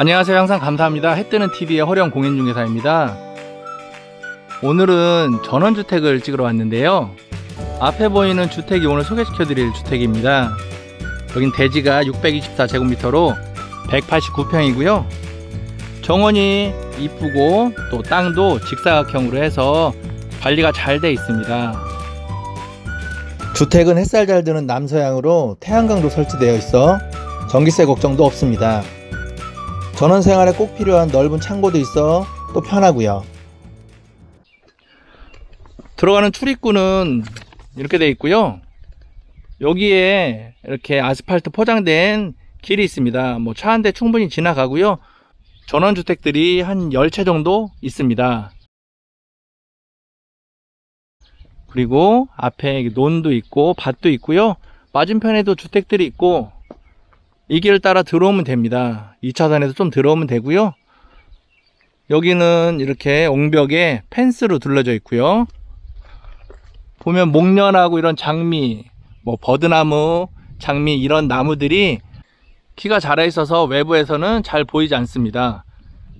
안녕하세요. 항상 감사합니다. 해 뜨는 TV의 허령 공인중개사입니다. 오늘은 전원주택을 찍으러 왔는데요. 앞에 보이는 주택이 오늘 소개시켜 드릴 주택입니다. 여긴 대지가 624제곱미터로 189평이고요. 정원이 이쁘고 또 땅도 직사각형으로 해서 관리가 잘 돼 있습니다. 주택은 햇살 잘 드는 남서향으로 태양광도 설치되어 있어 전기세 걱정도 없습니다. 전원 생활에 꼭 필요한 넓은 창고도 있어 또 편하고요. 들어가는 출입구는 이렇게 되어 있고요. 여기에 이렇게 아스팔트 포장된 길이 있습니다. 뭐 차 한 대 충분히 지나가고요. 전원 주택들이 한 10채 정도 있습니다. 그리고 앞에 논도 있고 밭도 있고요. 맞은편에도 주택들이 있고 이 길을 따라 들어오면 됩니다. 2차선에서 좀 들어오면 되고요. 여기는 이렇게 옹벽에 펜스로 둘러져 있고요. 보면 목련하고 이런 장미, 뭐 버드나무, 장미 이런 나무들이 키가 자라 있어서 외부에서는 잘 보이지 않습니다.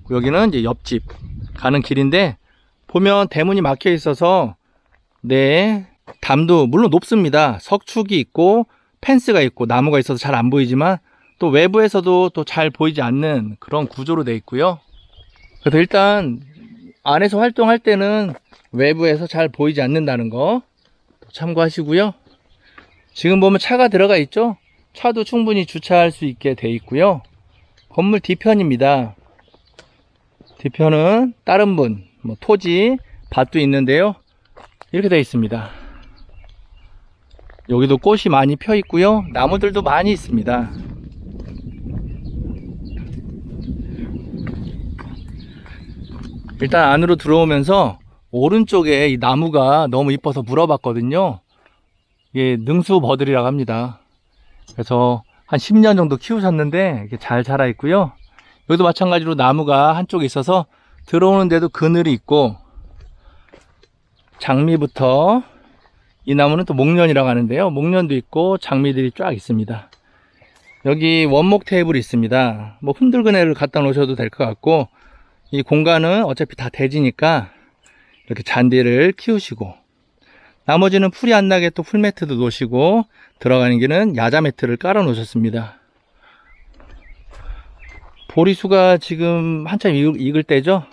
여기는 이제 옆집 가는 길인데 보면 대문이 막혀 있어서 네 담도 물론 높습니다. 석축이 있고 펜스가 있고 나무가 있어서 잘 안 보이지만 또 외부에서도 또 잘 보이지 않는 그런 구조로 되어 있고요. 그래서 일단 안에서 활동할 때는 외부에서 잘 보이지 않는다는 거 참고하시고요. 지금 보면 차가 들어가 있죠? 차도 충분히 주차할 수 있게 되어 있고요. 건물 뒤편입니다. 뒤편은 다른 분, 뭐 토지, 밭도 있는데요. 이렇게 되어 있습니다. 여기도 꽃이 많이 펴 있고요. 나무들도 많이 있습니다. 일단 안으로 들어오면서 오른쪽에 이 나무가 너무 이뻐서 물어봤거든요. 이게 능수 버들이라고 합니다. 그래서 한 10년 정도 키우셨는데 이게 잘 자라 있고요. 여기도 마찬가지로 나무가 한쪽에 있어서 들어오는데도 그늘이 있고 장미부터 이 나무는 또 목련이라고 하는데요. 목련도 있고 장미들이 쫙 있습니다. 여기 원목 테이블이 있습니다. 뭐 흔들그네를 갖다 놓으셔도 될 것 같고 이 공간은 어차피 다 대지니까 이렇게 잔디를 키우시고 나머지는 풀이 안 나게 또 풀매트도 놓으시고 들어가는 길은 야자 매트를 깔아 놓으셨습니다. 보리수가 지금 한참 익을, 때죠.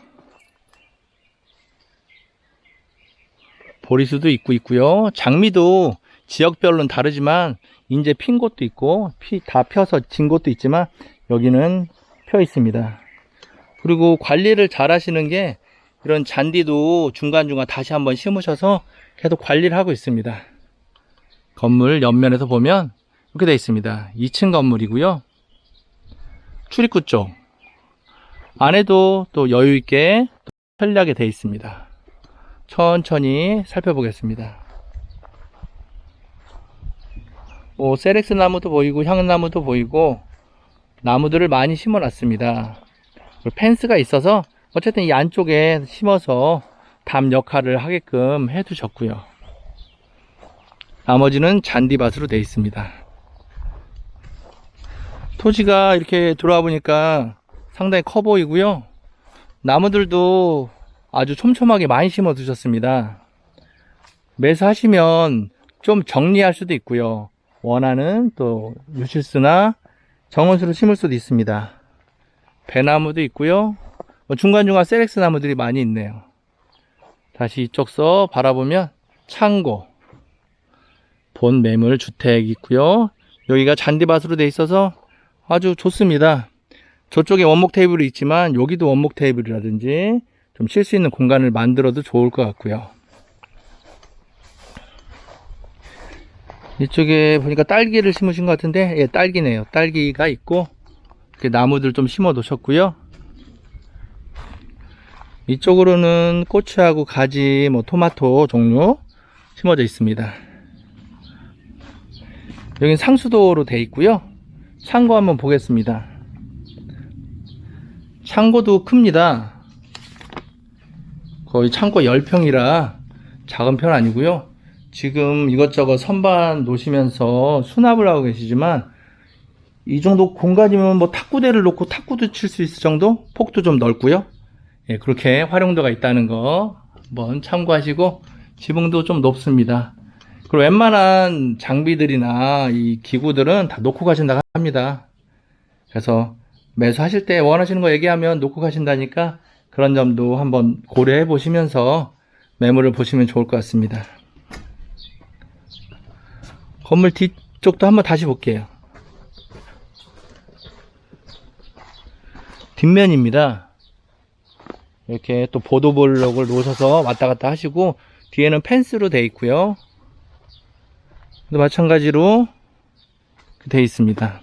보리수도 있고 있고요. 장미도 지역별로는 다르지만 이제 핀 곳도 있고 피, 다 펴서 진 곳도 있지만 여기는 펴 있습니다. 그리고 관리를 잘 하시는 게 이런 잔디도 중간중간 다시 한번 심으셔서 계속 관리를 하고 있습니다. 건물 옆면에서 보면 이렇게 되어 있습니다. 2층 건물이고요. 출입구 쪽 안에도 또 여유 있게 편리하게 되어 있습니다. 천천히 살펴보겠습니다. 뭐 세렉스 나무도 보이고 향나무도 보이고 나무들을 많이 심어 놨습니다. 펜스가 있어서 어쨌든 이 안쪽에 심어서 담 역할을 하게끔 해 두셨고요. 나머지는 잔디밭으로 되어 있습니다. 토지가 이렇게 들어와 보니까 상당히 커 보이고요. 나무들도 아주 촘촘하게 많이 심어 두셨습니다. 매수하시면 좀 정리할 수도 있고요. 원하는 또 유실수나 정원수를 심을 수도 있습니다. 배나무도 있고요. 뭐 중간중간 세렉스 나무들이 많이 있네요. 다시 이쪽 서 바라보면 창고, 본 매물 주택 있고요. 여기가 잔디밭으로 돼 있어서 아주 좋습니다. 저쪽에 원목 테이블이 있지만 여기도 원목 테이블이라든지 좀 쉴 수 있는 공간을 만들어도 좋을 것 같고요. 이쪽에 보니까 딸기를 심으신 것 같은데 예, 딸기네요. 딸기가 있고 나무들 좀 심어 놓으셨고요. 이쪽으로는 고추하고 가지, 뭐 토마토 종류 심어져 있습니다. 여긴 상수도로 돼 있고요. 창고 한번 보겠습니다. 창고도 큽니다. 거의 창고 10평이라 작은 편 아니고요. 지금 이것저것 선반 놓으시면서 수납을 하고 계시지만 이 정도 공간이면 뭐 탁구대를 놓고 탁구도 칠 수 있을 정도? 폭도 좀 넓고요. 예, 그렇게 활용도가 있다는 거 한번 참고하시고 지붕도 좀 높습니다. 그리고 웬만한 장비들이나 이 기구들은 다 놓고 가신다고 합니다. 그래서 매수하실 때 원하시는 거 얘기하면 놓고 가신다니까 그런 점도 한번 고려해 보시면서 매물을 보시면 좋을 것 같습니다. 건물 뒤쪽도 한번 다시 볼게요. 뒷면입니다. 이렇게 또 보도블록을 놓으셔서 왔다 갔다 하시고 뒤에는 펜스로 되어 있고요. 또 마찬가지로 되어 있습니다.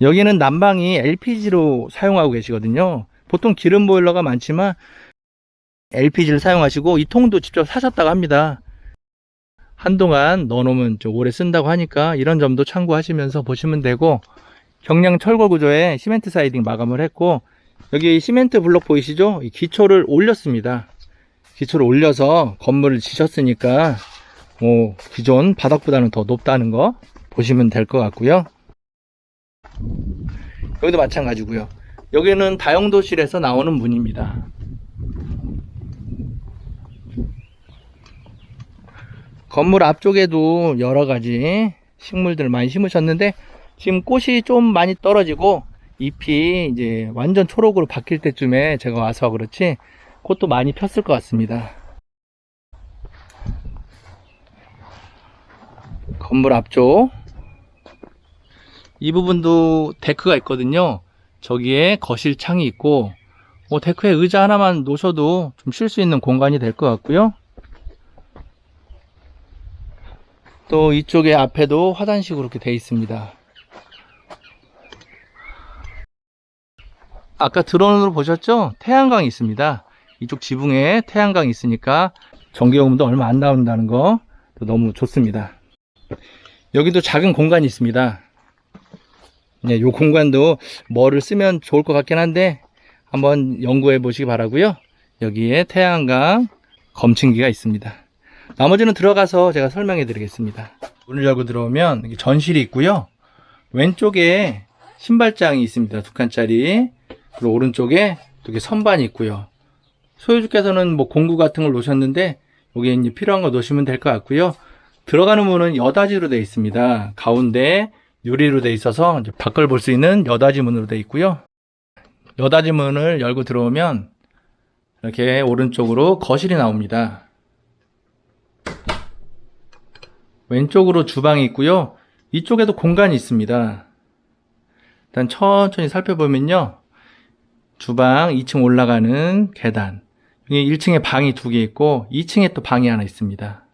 여기는 난방이 LPG로 사용하고 계시거든요. 보통 기름 보일러가 많지만 LPG를 사용하시고 이 통도 직접 사셨다고 합니다. 한동안 넣어놓으면 좀 오래 쓴다고 하니까 이런 점도 참고하시면서 보시면 되고 경량 철거 구조에 시멘트 사이딩 마감을 했고 여기 시멘트 블록 보이시죠? 이 기초를 올렸습니다. 기초를 올려서 건물을 지셨으니까 뭐 기존 바닥보다는 더 높다는 거 보시면 될 것 같고요. 여기도 마찬가지고요. 여기는 다용도실에서 나오는 문입니다. 건물 앞쪽에도 여러 가지 식물들 많이 심으셨는데 지금 꽃이 좀 많이 떨어지고 잎이 이제 완전 초록으로 바뀔 때쯤에 제가 와서 그렇지 꽃도 많이 폈을 것 같습니다. 건물 앞쪽 이 부분도 데크가 있거든요. 저기에 거실 창이 있고 뭐 데크에 의자 하나만 놓으셔도 좀 쉴 수 있는 공간이 될 것 같고요. 또 이쪽에 앞에도 화단식으로 이렇게 돼 있습니다. 아까 드론으로 보셨죠? 태양광이 있습니다. 이쪽 지붕에 태양광이 있으니까 전기요금도 얼마 안 나온다는 거 너무 좋습니다. 여기도 작은 공간이 있습니다. 네, 요 공간도 뭐를 쓰면 좋을 것 같긴 한데 한번 연구해 보시기 바라고요. 여기에 태양광 검침기가 있습니다. 나머지는 들어가서 제가 설명해 드리겠습니다. 문을 열고 들어오면 전실이 있고요. 왼쪽에 신발장이 있습니다. 두 칸짜리. 그리고 오른쪽에 이렇게 선반이 있고요. 소유주께서는 뭐 공구 같은 걸 놓으셨는데 여기에 이제 필요한 거 놓으시면 될 것 같고요. 들어가는 문은 여닫이로 되어 있습니다. 가운데 유리로 되어 있어서 밖을 볼 수 있는 여닫이 문으로 되어 있고요. 여닫이 문을 열고 들어오면 이렇게 오른쪽으로 거실이 나옵니다. 왼쪽으로 주방이 있고요. 이쪽에도 공간이 있습니다. 일단 천천히 살펴보면요. 주방 2층 올라가는 계단. 여기 1층에 방이 두 개 있고 2층에 또 방이 하나 있습니다.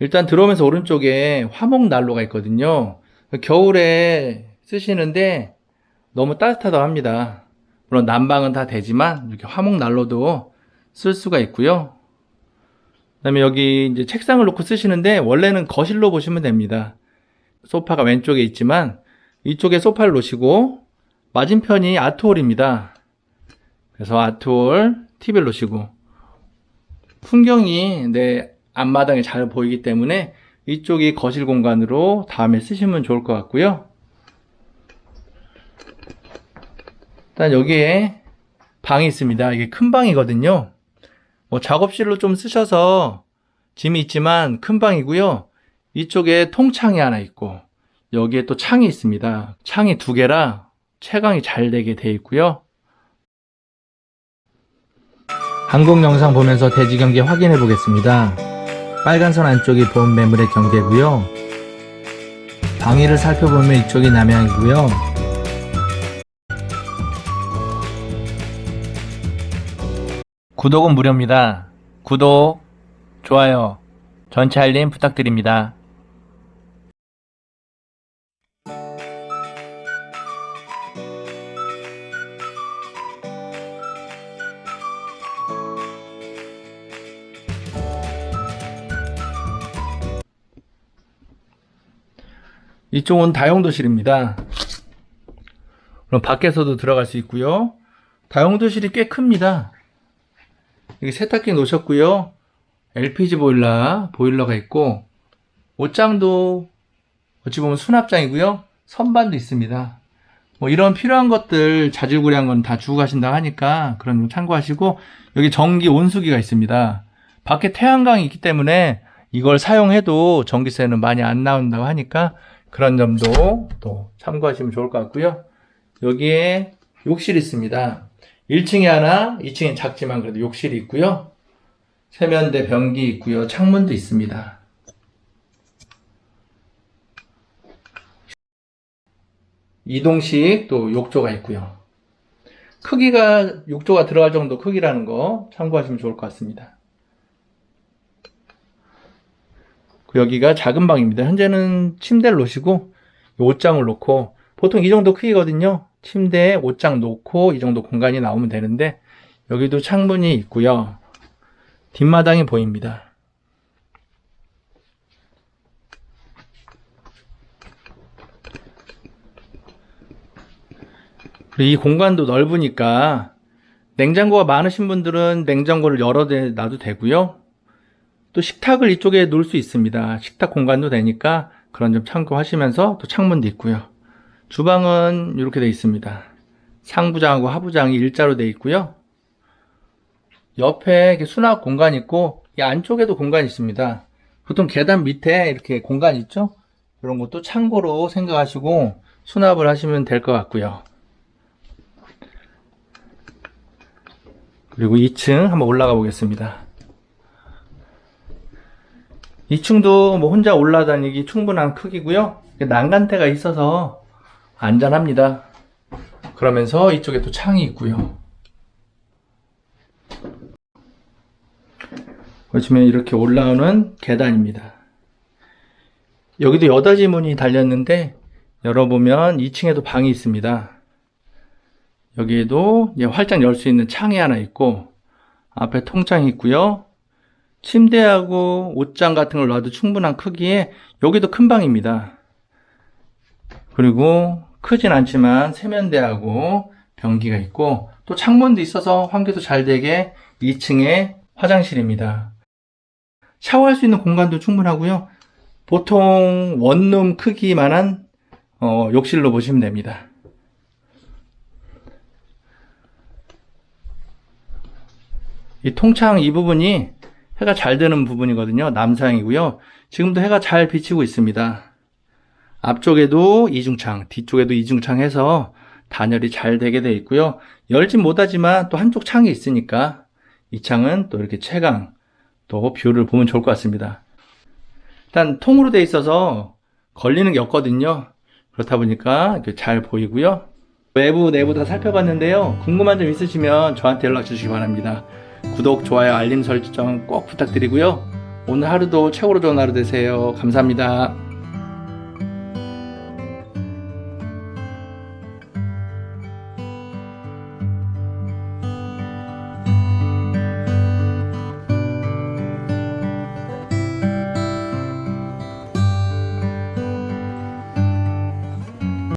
일단 들어오면서 오른쪽에 화목 난로가 있거든요. 겨울에 쓰시는데 너무 따뜻하다고 합니다. 물론 난방은 다 되지만 이렇게 화목 난로도 쓸 수가 있고요. 그다음에 여기 이제 책상을 놓고 쓰시는데 원래는 거실로 보시면 됩니다. 소파가 왼쪽에 있지만 이쪽에 소파를 놓으시고 맞은편이 아트홀입니다. 그래서 아트홀 TV를 놓으시고 풍경이 내 앞마당에 잘 보이기 때문에 이쪽이 거실 공간으로 다음에 쓰시면 좋을 것 같고요. 일단 여기에 방이 있습니다. 이게 큰 방이거든요. 뭐 작업실로 좀 쓰셔서 짐이 있지만 큰 방이고요. 이쪽에 통창이 하나 있고 여기에 또 창이 있습니다. 창이 두 개라 채광이 잘 되게 돼 있고요. 한국 영상 보면서 대지 경계 확인해 보겠습니다. 빨간 선 안쪽이 본 매물의 경계고요. 방위를 살펴보면 이쪽이 남향이고요. 구독은 무료입니다. 구독, 좋아요, 전체 알림 부탁드립니다. 이쪽은 다용도실입니다. 그럼 밖에서도 들어갈 수 있고요. 다용도실이 꽤 큽니다. 여기 세탁기 놓으셨고요. LPG 보일러, 보일러가 있고 옷장도 어찌 보면 수납장이고요. 선반도 있습니다. 뭐 이런 필요한 것들 자질구레한 건 다 주고 가신다 하니까 그런 점 참고하시고 여기 전기 온수기가 있습니다. 밖에 태양광이 있기 때문에 이걸 사용해도 전기세는 많이 안 나온다고 하니까 그런 점도 또 참고하시면 좋을 것 같고요. 여기에 욕실이 있습니다. 1층에 하나, 2층엔 작지만 그래도 욕실이 있고요. 세면대 변기 있고요. 창문도 있습니다. 이동식 또 욕조가 있고요. 크기가 욕조가 들어갈 정도 크기라는 거 참고하시면 좋을 것 같습니다. 그 여기가 작은 방입니다. 현재는 침대를 놓으시고 이 옷장을 놓고 보통 이 정도 크기거든요. 침대에 옷장 놓고 이 정도 공간이 나오면 되는데 여기도 창문이 있고요. 뒷마당이 보입니다. 이 공간도 넓으니까 냉장고가 많으신 분들은 냉장고를 대 놔도 되고요. 또 식탁을 이쪽에 놓을 수 있습니다. 식탁 공간도 되니까 그런 점 참고하시면서 또 창문도 있고요. 주방은 이렇게 되어 있습니다. 상부장하고 하부장이 일자로 되어 있고요. 옆에 이렇게 수납 공간 있고 이 안쪽에도 공간이 있습니다. 보통 계단 밑에 이렇게 공간 있죠? 이런 것도 참고로 생각하시고 수납을 하시면 될 것 같고요. 그리고 2층 한번 올라가 보겠습니다. 2층도 뭐 혼자 올라다니기 충분한 크기고요. 난간대가 있어서 안전합니다. 그러면서 이쪽에 또 창이 있고요. 보시면 이렇게 올라오는 계단입니다. 여기도 여닫이 문이 달렸는데 열어보면 2층에도 방이 있습니다. 여기에도 활짝 열 수 있는 창이 하나 있고 앞에 통창이 있고요. 침대하고 옷장 같은 걸 놔도 충분한 크기에 여기도 큰 방입니다. 그리고 크진 않지만 세면대하고 변기가 있고 또 창문도 있어서 환기도 잘 되게 2층에 화장실입니다. 샤워할 수 있는 공간도 충분하고요. 보통 원룸 크기만한 어, 욕실로 보시면 됩니다. 이 통창 이 부분이 해가 잘 드는 부분이거든요. 남상이고요. 지금도 해가 잘 비치고 있습니다. 앞쪽에도 이중창, 뒤쪽에도 이중창 해서 단열이 잘 되게 되어 있고요. 열진 못하지만 또 한쪽 창이 있으니까 이 창은 또 이렇게 채광, 또 뷰를 보면 좋을 것 같습니다. 일단 통으로 되어 있어서 걸리는 게 없거든요. 그렇다 보니까 잘 보이고요. 외부, 내부 다 살펴봤는데요. 궁금한 점 있으시면 저한테 연락 주시기 바랍니다. 구독, 좋아요, 알림 설정 꼭 부탁드리고요. 오늘 하루도 최고로 좋은 하루 되세요. 감사합니다.